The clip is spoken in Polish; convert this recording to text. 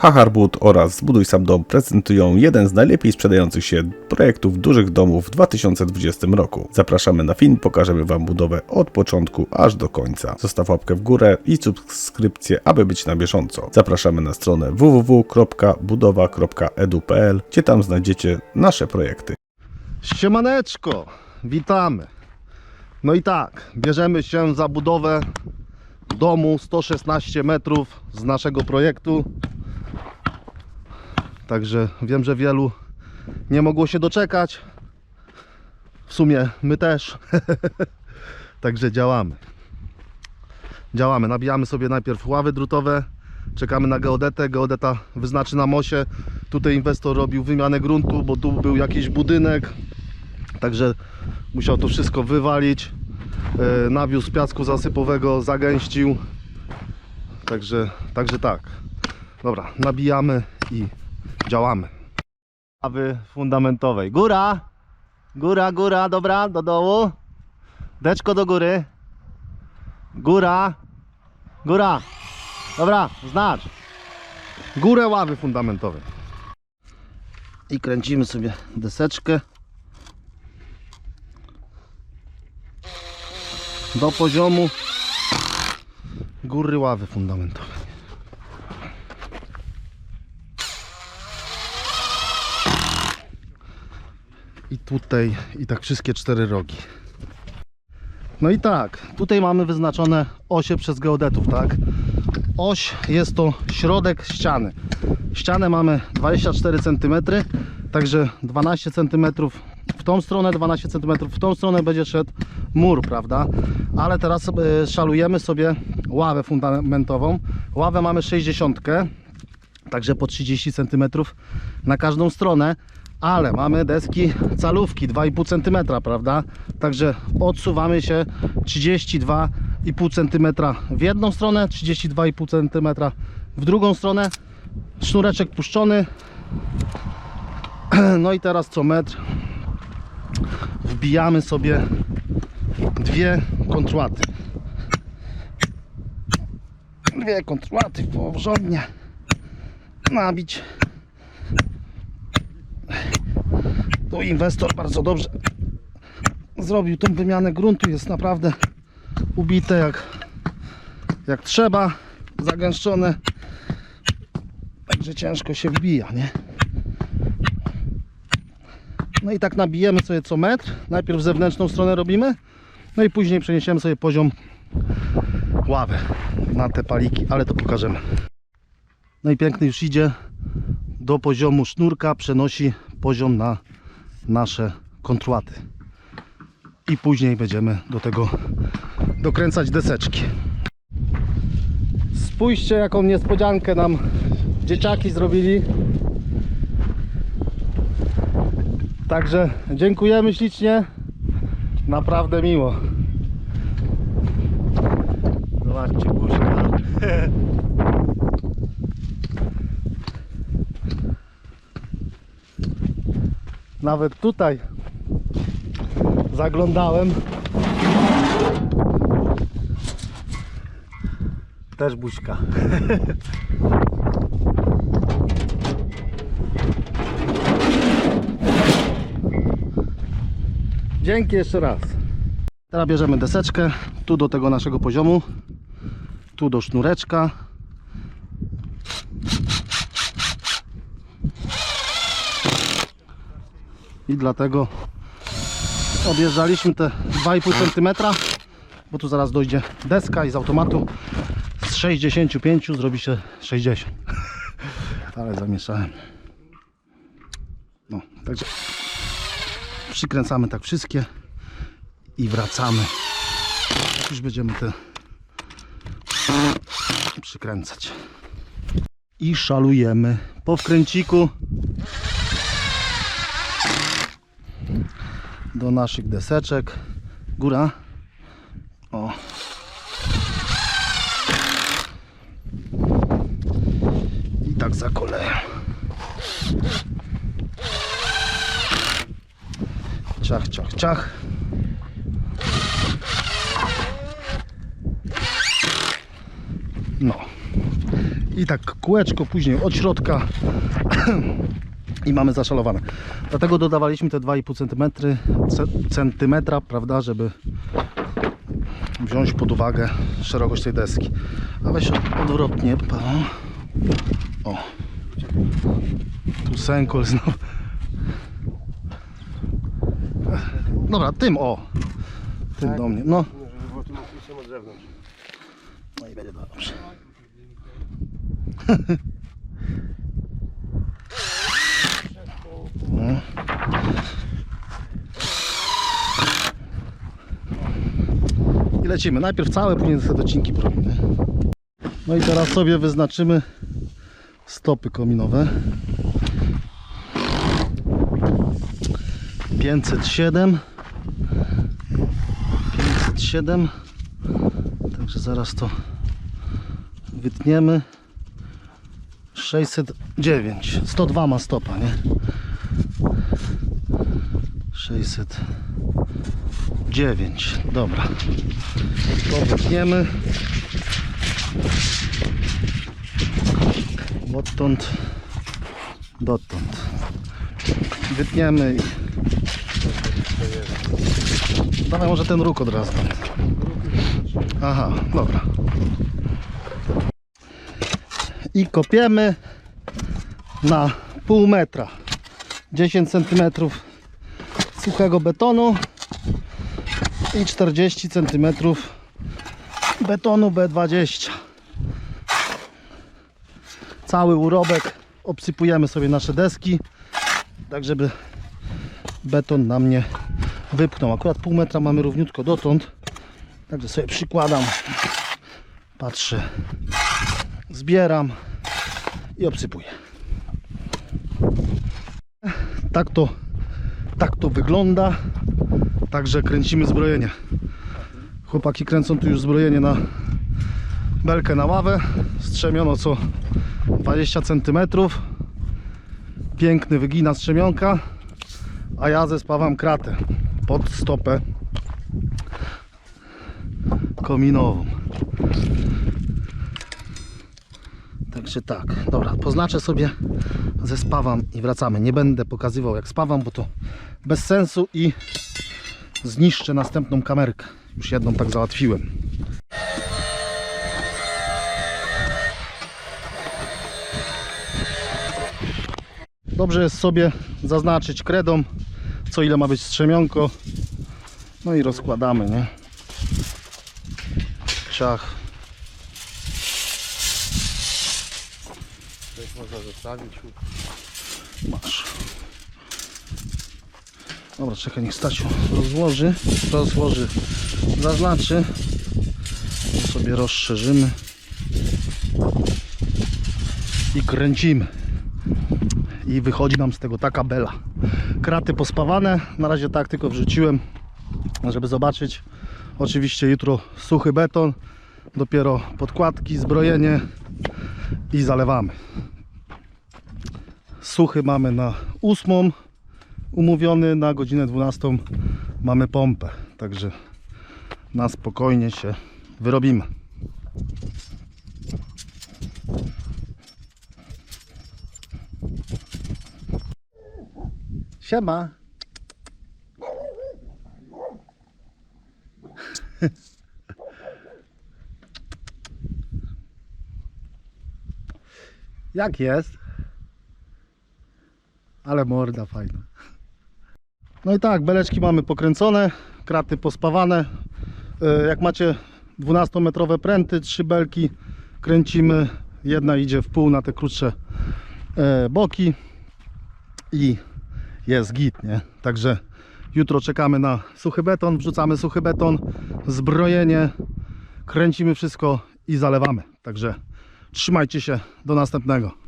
Hacharbud oraz Zbuduj Sam Dom prezentują jeden z najlepiej sprzedających się projektów dużych domów w 2020 roku. Zapraszamy na film, pokażemy Wam budowę od początku aż do końca. Zostaw łapkę w górę i subskrypcję, aby być na bieżąco. Zapraszamy na stronę www.budowa.edu.pl, gdzie tam znajdziecie nasze projekty. Siemaneczko, witamy. No i tak, bierzemy się za budowę domu 116 metrów z naszego projektu. Także wiem, że wielu nie mogło się doczekać. W sumie my też. Także działamy. Działamy, nabijamy sobie najpierw ławy drutowe, czekamy na geodetę, geodeta wyznaczy nam osie. Tutaj inwestor robił wymianę gruntu, bo tu był jakiś budynek, Także musiał to wszystko wywalić. E, Nawiózł piasku zasypowego, zagęścił. Także, także tak. Dobra, nabijamy i działamy. Ławy fundamentowej. Góra! Góra, góra, dobra, do dołu. Deczko do góry. Góra. Góra. Dobra, znacz. Górę ławy fundamentowej. I kręcimy sobie deseczkę. do poziomu góry ławy fundamentowej. I tutaj, i tak wszystkie cztery rogi. No i tak, tutaj mamy wyznaczone osie przez geodetów, tak? Oś jest to środek ściany. Ścianę mamy 24 cm, także 12 cm w tą stronę, 12 cm w tą stronę będzie szedł mur, prawda? Ale teraz e, szalujemy sobie ławę fundamentową. Ławę mamy 60, także po 30 cm na każdą stronę, ale mamy deski calówki 2,5 cm, prawda? Także odsuwamy się 32,5 cm w jedną stronę, 32,5 cm w drugą stronę. Sznureczek puszczony. No i teraz co metr wbijamy sobie dwie kontruaty. Dwie kontruaty porządnie nabić. Tu inwestor bardzo dobrze zrobił tą wymianę gruntu. Jest naprawdę ubite jak, jak trzeba, zagęszczone. Także ciężko się wbija, nie? No i tak nabijemy sobie co metr. Najpierw zewnętrzną stronę robimy, no i później przeniesiemy sobie poziom ławy na te paliki, ale to pokażemy. No i piękny już idzie do poziomu sznurka, przenosi poziom na nasze kontruaty. I później będziemy do tego dokręcać deseczki. Spójrzcie jaką niespodziankę nam dzieciaki zrobili. Także dziękujemy ślicznie. Naprawdę miło. Zobaczcie, buźka. Nawet tutaj zaglądałem. Też buźka. Dzięki jeszcze raz. Teraz bierzemy deseczkę, tu do tego naszego poziomu, tu do sznureczka. I dlatego odjeżdżaliśmy te 2,5 cm, bo tu zaraz dojdzie deska i z automatu z 65 zrobi się 60. Ale zamieszałem. No, także przykręcamy tak wszystkie i wracamy. Już będziemy te przykręcać. I szalujemy po wkręciku do naszych deseczek. Góra. O. I tak za koleją. Ciach, ciach, ciach. No. I tak kółeczko później od środka i mamy zaszalowane. Dlatego dodawaliśmy te 2,5 cm, centymetra, prawda, żeby wziąć pod uwagę szerokość tej deski. A weź odwrotnie. O. Tu sękol znowu. Dobra, tym o. Tym do mnie. No. No i będzie dobrze. lecimy. Najpierw całe, później te docinki porobimy. No i teraz sobie wyznaczymy stopy kominowe. 507 507 Także zaraz to wytniemy. 609. 102 ma stopa, nie? 609. Dobra. To wytniemy. Odtąd dotąd. Wytniemy i... Dawaj może ten róg od razu. Aha, dobra. I kopiemy na pół metra. 10 cm suchego betonu i 40 cm betonu B20. Cały urobek obsypujemy sobie nasze deski, tak żeby beton nam nie wypchnął. Akurat pół metra mamy równiutko dotąd. Także sobie przykładam, patrzę, zbieram i obsypuję. Tak to, tak to wygląda. Także kręcimy zbrojenie. Chłopaki kręcą tu już zbrojenie na belkę na ławę. Strzemiono co 20 cm. Piękny wygina strzemionka. A ja zespawam kratę pod stopę kominową. Także tak, dobra, poznaczę sobie, zespawam i wracamy. Nie będę pokazywał jak spawam, bo to bez sensu i zniszczę następną kamerkę. Już jedną tak załatwiłem. Dobrze jest sobie zaznaczyć kredą, co ile ma być strzemionko. No i rozkładamy, nie? Ciach. Coś można zostawić. Masz. Dobra, czekaj, niech Stasiu rozłoży. Rozłoży, zaznaczy. To sobie rozszerzymy. I kręcimy. I wychodzi nam z tego taka bela. Kraty pospawane. Na razie tak tylko wrzuciłem, żeby zobaczyć. Oczywiście jutro suchy beton. Dopiero podkładki, zbrojenie i zalewamy. Suchy mamy na ósmą umówiony, na godzinę 12 mamy pompę, także na spokojnie się wyrobimy. Siema. Jak jest? Ale morda fajna. No i tak, beleczki mamy pokręcone, kraty pospawane. E, Jak macie 12-metrowe pręty, trzy belki kręcimy. Jedna idzie w pół na te krótsze e, boki i jest git, nie? Także jutro czekamy na suchy beton, wrzucamy suchy beton, zbrojenie, kręcimy wszystko i zalewamy. Także trzymajcie się, do następnego.